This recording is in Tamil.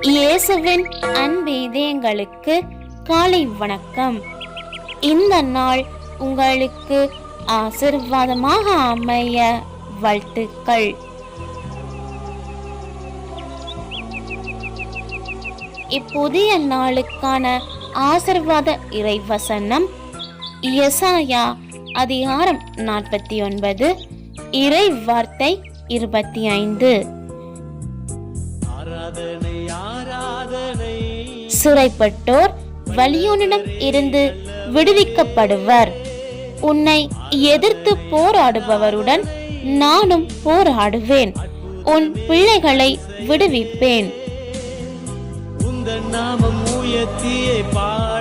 இயேசுவின் அன்பீதயங்களுக்கு காலை வணக்கம். இந்த நாள் உங்களுக்கு ஆசிர்வாதமாக அமைய வாழ்த்துக்கள். இப்புதிய நாளுக்கான ஆசிர்வாத இறைவசனம் எசாயா அதிகாரம் நாற்பத்தி ஒன்பது இறை வார்த்தை இருபத்தி ஐந்து. சிறைப்பட்டோர் வலியோனிடம் இருந்து விடுவிக்கப்படுவர். உன்னை எதிர்த்து போராடுபவருடன் நானும் போராடுவேன். உன் பிள்ளைகளை விடுவிப்பேன். உந்த நாமம் உயர்த்தியே பா